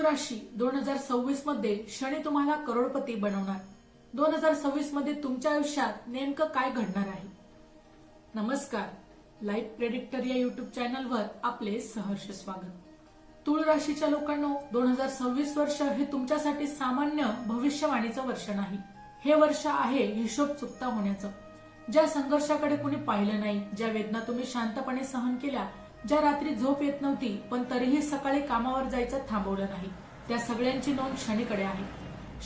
तुळ राशी दोन हजार सव्वीसमध्ये शनी तुम्हाला करोडपती बनवणार. दोन हजार सव्वीसमध्ये तुमच्या आयुष्यात नेमकं काय घडणार आहे? नमस्कार. लाईफ प्रेडिक्टर या युट्यूब चॅनलवर आपले सहर्ष स्वागत. तुळ राशीच्या लोकांना दोन हजार सव्वीस वर्ष हे तुमच्यासाठी सामान्य भविष्यवाणीचं वर्ष नाही. हे वर्ष आहे हिशोब चुकता होण्याचं. ज्या संघर्षाकडे कुणी पाहिलं नाही ज्या वेदना तुम्ही शांतपणे सहन केल्या ज्या रात्री झोप येत नव्हती पण तरीही सकाळी कामावर जायचं थांबवलं नाही. त्या सगळ्यांची नोंद शनीकडे आहे.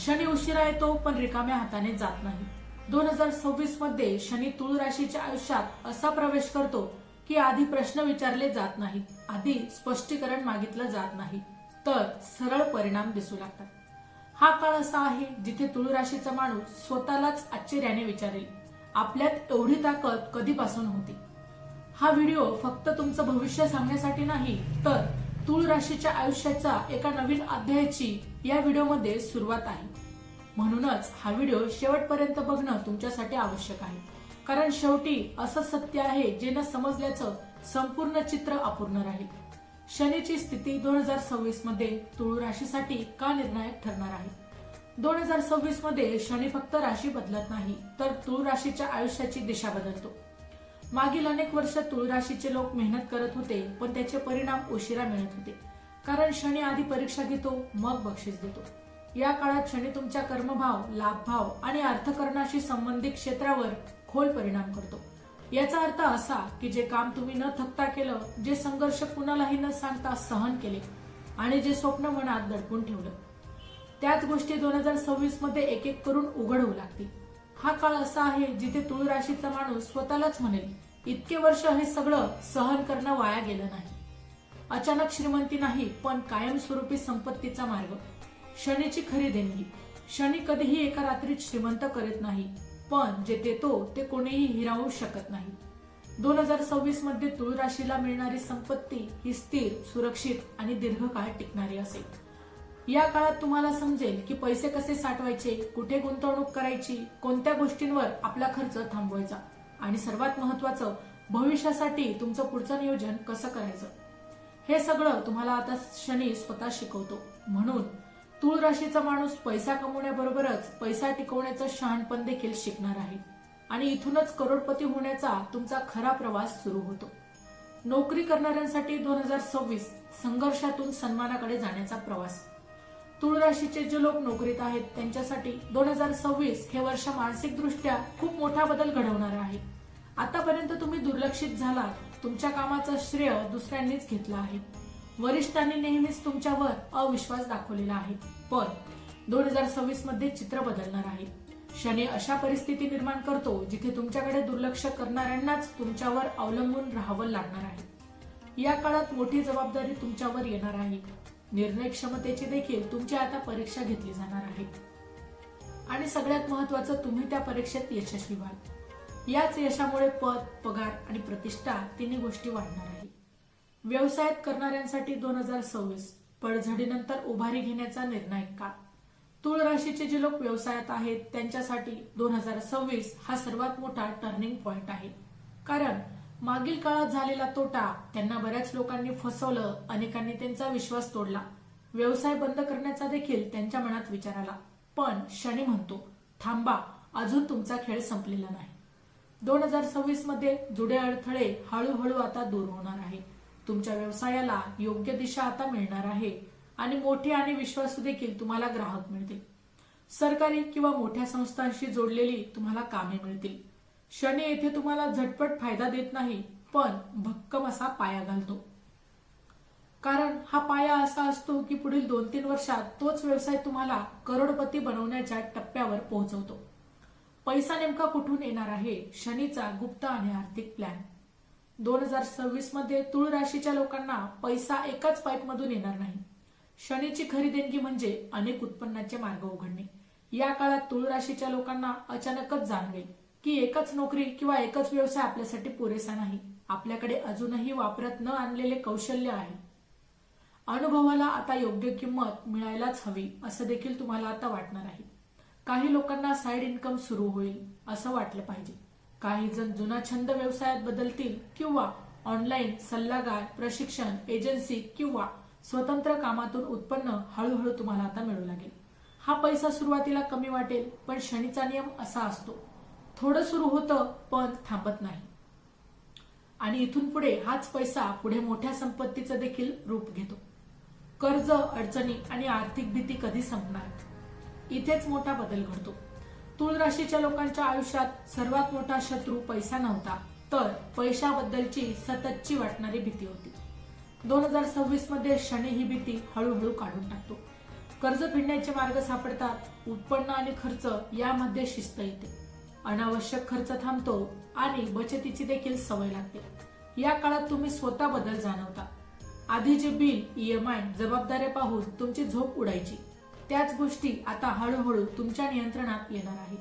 शनी उशिरा येतो पण रिकाम्या हाताने जात नाही. दोन हजार सव्वीसमध्ये शनी तुळ राशीच्या आयुष्यात असा प्रवेश करतो की आधी प्रश्न विचारले जात नाही आधी स्पष्टीकरण मागितलं जात नाही. तर सरळ परिणाम दिसू लागतात. हा काळ असा आहे जिथे तुळ राशीचा माणूस स्वतःलाच आश्चर्याने विचारेल. आपल्यात एवढी ताकद कधीपासून होती? हा व्हिडिओ फक्त तुमचं भविष्य सांगण्यासाठी नाही तर तुळ राशीच्या आयुष्याचा एका नवीन अध्यायाची या व्हिडिओमध्ये सुरुवात आहे. म्हणूनच हा व्हिडिओ शेवटपर्यंत बघणं तुमच्यासाठी आवश्यक आहे. कारण शेवटी असं सत्य आहे जे न समजल्याचं संपूर्ण चित्र अपूर्ण राहील. शनीची स्थिती दोन हजार सव्वीसमध्ये तुळू राशीसाठी का निर्णायक ठरणार आहे? दोन हजार सव्वीसमध्ये शनी फक्त राशी बदलत नाही तर तुळ राशीच्या आयुष्याची दिशा बदलतो. मागील अनेक वर्ष तुळ राशीचे लोक मेहनत करत होते पण त्याचे परिणाम उशिरा मिळत होते. कारण शनी आधी परीक्षा घेतो मग बक्षीस देतो. या काळात शनी तुमच्या कर्मभाव लाभभाव आणि अर्थकरणाशी संबंधित क्षेत्रावर खोल परिणाम करतो. याचा अर्थ असा की जे काम तुम्ही न थकता केलं जे संघर्ष कुणालाही न सांगता सहन केले आणि जे स्वप्न मनात दडपून ठेवलं. त्याच गोष्टी दोन हजार सव्वीसमध्ये एक एक करून उघड होऊ लागतील. हा काळ असा आहे जिथे तुळ राशीचा माणूस स्वतःलाच म्हणेल इतके वर्ष हे सगळं सहन करणं वाया गेलं नाही. अचानक श्रीमंती नाही पण कायमस्वरूपी संपत्तीचा मार्ग. शनीची खरी देणगी. शनी कधीही एका रात्रीत श्रीमंत करत नाही पण जे देतो ते कोणीही हिरावू शकत नाही. दोन हजार सव्वीसमध्ये तुळ राशीला मिळणारी संपत्ती ही स्थिर सुरक्षित आणि दीर्घकाळ टिकणारी असेल. या काळात तुम्हाला समजेल की पैसे कसे साठवायचे कुठे गुंतवणूक करायची कोणत्या गोष्टींवर आपला खर्च थांबवायचा. आणि सर्वात महत्वाचं भविष्यासाठी तुमचं पुढचं नियोजन कसं करायचं. हे सगळं तुम्हाला आता शनी स्वतः शिकवतो. म्हणून तूळ राशीचा माणूस पैसा कमवण्याबरोबरच पैसा टिकवण्याचं शहाणपण देखील शिकणार आहे. आणि इथूनच करोडपती होण्याचा तुमचा खरा प्रवास सुरू होतो. नोकरी करणाऱ्यांसाठी दोन हजार सव्वीस संघर्षातून सन्मानाकडे जाण्याचा प्रवास. तुळ राशीचे जे लोक नोकरीत आहेत त्यांच्यासाठी दोन हजार सव्वीस हे वर्ष मानसिकदृष्ट्या खूप मोठा बदल घडवणार आहे. आतापर्यंत तुम्ही दुर्लक्षित झालात तुमच्या कामाचं श्रेय दुसऱ्यांनीच घेतलं आहे. वरिष्ठांनी नेहमीच तुमच्यावर अविश्वास दाखवलेला आहे. पण दोन हजार सव्वीसमध्ये चित्र बदलणार आहे. शनी अशा परिस्थिती निर्माण करतो जिथे तुमच्याकडे दुर्लक्ष करणाऱ्यांनाच तुमच्यावर अवलंबून राहावं लागणार आहे. या काळात मोठी जबाबदारी तुमच्यावर येणार आहे. निर्णय क्षमतेची देखील तुमची आता परीक्षा घेतली जाणार आहे आणि सगळ्यात महत्वाचं तुम्ही त्या परीक्षेत यशस्वी व्हाल. याच यशामुळे पद पगार आणि प्रतिष्ठा तिन्ही गोष्टी वाढणार आहे व्यवसायात करणाऱ्यांसाठी दोन हजार सव्वीस पडझडीनंतर उभारी घेण्याचा निर्णायक काळ तुळ राशीचे जे लोक व्यवसायात आहेत त्यांच्यासाठी दोन हजार सव्वीस हा सर्वात मोठा टर्निंग पॉइंट आहे. कारण मागील काळात झालेला तोटा त्यांना बऱ्याच लोकांनी फसवलं अनेकांनी त्यांचा विश्वास तोडला. व्यवसाय बंद करण्याचा देखील त्यांच्या मनात विचार आला. पण शनी म्हणतो थांबा अजून तुमचा खेळ संपलेला नाही. दोन हजार सव्वीसमध्ये जुडे अडथळे हळूहळू आता दूर होणार आहे. तुमच्या व्यवसायाला योग्य दिशा आता मिळणार आहे आणि मोठे आणि विश्वासू देखील तुम्हाला ग्राहक मिळतील. सरकारी किंवा मोठ्या संस्थांशी जोडलेली तुम्हाला कामे मिळतील. शनी येथे तुम्हाला झटपट फायदा देत नाही पण भक्कम असा पाया घालतो. कारण हा पाया असा असतो की पुढील दोन तीन वर्षात तोच व्यवसाय तुम्हाला करोडपती बनवण्याच्या टप्प्यावर पोहोचवतो. पैसा नेमका कुठून येणार आहे शनीचा गुप्त आणि आर्थिक प्लॅन दोन हजार सव्वीसमध्ये तुळ राशीच्या लोकांना पैसा एकाच पाईप मधून येणार नाही. शनीची खरी देणगी म्हणजे अनेक उत्पन्नाचे मार्ग उघडणे. या काळात तुळ राशीच्या लोकांना अचानकच जाणवेल. की एकच नोकरी किंवा एकच व्यवसाय आपल्यासाठी पुरेसा नाही. आपल्याकडे अजूनही वापरत न आणलेले कौशल्य आहे. अनुभवाला आता योग्य किंमत मिळायलाच हवी असं देखील तुम्हाला आता वाटणार आहे. काही लोकांना साईड इन्कम सुरू होईल असं वाटलं पाहिजे. काही जण जुना छंद व्यवसायात बदलतील किंवा ऑनलाईन सल्लागार प्रशिक्षण एजन्सी किंवा स्वतंत्र कामातून उत्पन्न हळूहळू तुम्हाला आता मिळू लागेल. हा पैसा सुरुवातीला कमी वाटेल पण शनीचा नियम असा असतो थोडं सुरू होतं पण थांबत नाही. आणि इथून पुढे हाच पैसा पुढे मोठ्या संपत्तीचं देखील रूप घेतो. कर्ज अडचणी आणि आर्थिक भीती कधी संपणार? इथेच मोठा बदल घडतो. तुळ राशीच्या लोकांच्या आयुष्यात सर्वात मोठा शत्रू पैसा नव्हता तर पैशाबद्दलची सततची वाटणारी भीती होती. दोन हजार सव्वीसमध्ये शनी ही भीती हळूहळू काढून टाकतो. कर्ज फेडण्याचे मार्ग सापडतात उत्पन्न आणि खर्च यामध्ये शिस्त येते. अनावश्यक खर्च थांबतो आणि बचतीची देखील सवय लागते. या काळात तुम्ही स्वतः बदल जाणवता. आधी जे बिल ईएमआय जबाबदाऱ्या पाहून तुमची झोप उडायची. त्याच गोष्टी आता हळूहळू तुमच्या नियंत्रणात येणार आहे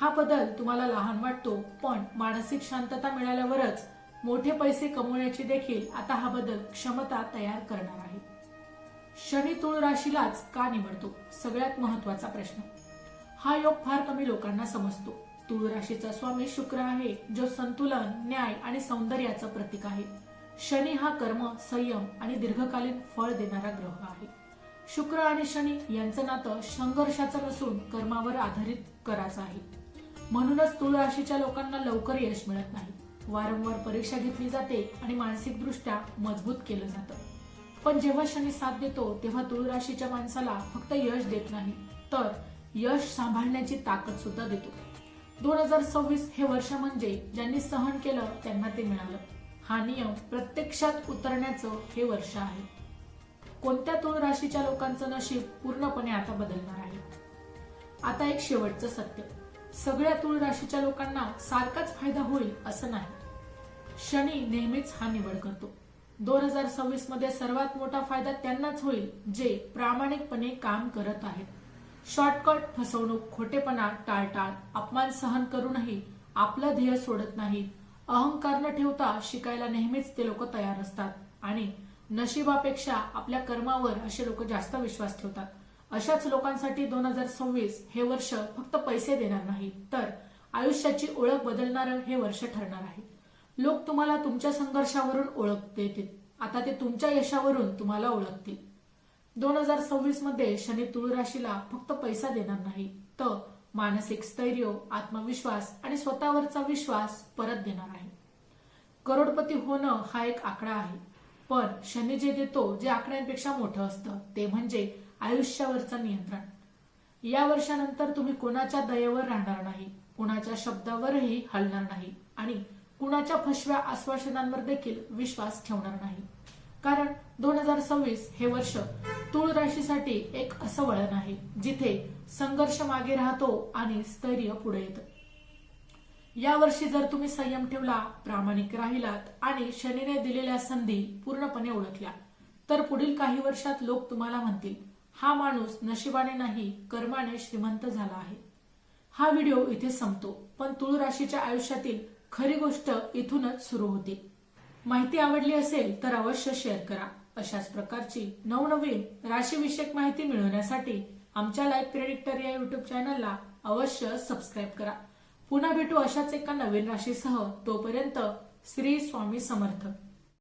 हा बदल तुम्हाला लहान वाटतो पण मानसिक शांतता मिळाल्यावरच मोठे पैसे कमवण्याची देखील आता हा बदल क्षमता तयार करणार आहे. शनी तुळ राशीलाच का निवडतो? सगळ्यात महत्त्वाचा प्रश्न. हा योग फार कमी लोकांना समजतो. तुळराशीचा स्वामी शुक्र आहे जो संतुलन न्याय आणि सौंदर्याचं प्रतीक आहे. शनी हा कर्म संयम आणि दीर्घकालीन फळ देणारा ग्रह आहे. शुक्र आणि शनी यांचं नातं संघर्षाचं नसून कर्मावर आधारित कराचं आहे. म्हणूनच तुळराशीच्या लोकांना लवकर यश मिळत नाही. वारंवार परीक्षा घेतली जाते आणि मानसिकदृष्ट्या मजबूत केलं जातं. पण जेव्हा शनी साथ देतो तेव्हा तुळराशीच्या माणसाला फक्त यश देत नाही तर यश सांभाळण्याची ताकद सुद्धा देतो. दोन हजार सव्वीस हे वर्ष म्हणजे ज्यांनी सहन केलं त्यांना ते मिळालं. हा नियम प्रत्यक्षात उतरण्याचं हे वर्ष आहे. कोणत्या तुळ राशीच्या लोकांचं नशीब पूर्णपणे आता बदलणार आहे? आता एक शेवटचं सत्य. सगळ्या तुळ राशीच्या लोकांना सारखाच फायदा होईल असं नाही. शनी नेहमीच हा निवड करतो. दोन हजार सव्वीसमध्ये सर्वात मोठा फायदा त्यांनाच होईल जे प्रामाणिकपणे काम करत आहेत. शॉर्टकट फसवणूक खोटेपणा टाळटाळ अपमान सहन करूनही आपलं ध्येय सोडत नाहीत अहंकार न ठेवता शिकायला नेहमीच ते लोक तयार असतात आणि नशिबापेक्षा आपल्या कर्मावर असे लोक जास्त विश्वास ठेवतात. अशाच लोकांसाठी दोन हजार सव्वीस हे वर्ष फक्त पैसे देणार नाही तर आयुष्याची ओळख बदलणारं हे वर्ष ठरणार आहे. लोक तुम्हाला तुमच्या संघर्षावरून ओळख देतील. आता ते तुमच्या यशावरून तुम्हाला ओळखतील. दोन हजार सव्वीसमध्ये शनी तुळ राशीला फक्त पैसा देणार नाही तर मानसिक स्थैर्य आत्मविश्वास आणि स्वतःवरचा विश्वास परत देणार आहे. करोडपती होणं हा एक आकडा आहे पण शनी जे देतो जे आकड्यांपेक्षा मोठं असतं ते म्हणजे आयुष्यावरचं नियंत्रण. या वर्षानंतर तुम्ही कोणाच्या दयेवर राहणार नाही कुणाच्या शब्दावरही हलणार नाही आणि कुणाच्या फसव्या आश्वासनांवर देखील विश्वास ठेवणार नाही. कारण दोन हजार सव्वीस हे वर्ष तुळ राशीसाठी एक असं वळण आहे जिथे संघर्ष मागे राहतो आणि स्थैर्य पुढे येतं. या वर्षी जर तुम्ही संयम ठेवला प्रामाणिक राहिलात आणि शनीने दिलेल्या संधी पूर्णपणे ओळखल्या तर पुढील काही वर्षात लोक तुम्हाला म्हणतील हा माणूस नशिबाने नाही कर्माने श्रीमंत झाला आहे. हा व्हिडिओ इथे संपतो पण तुळ राशीच्या आयुष्यातील खरी गोष्ट इथूनच सुरू होते. माहिती आवडली असेल तर अवश्य शेअर करा. अशाच प्रकारची नवनवीन राशीविषयक माहिती मिळवण्यासाठी आमच्या लाईफ प्रेडिक्टर या युट्यूब चॅनलला अवश्य सबस्क्राईब करा. पुन्हा भेटू अशाच एका नवीन राशीसह तोपर्यंत श्री स्वामी समर्थ.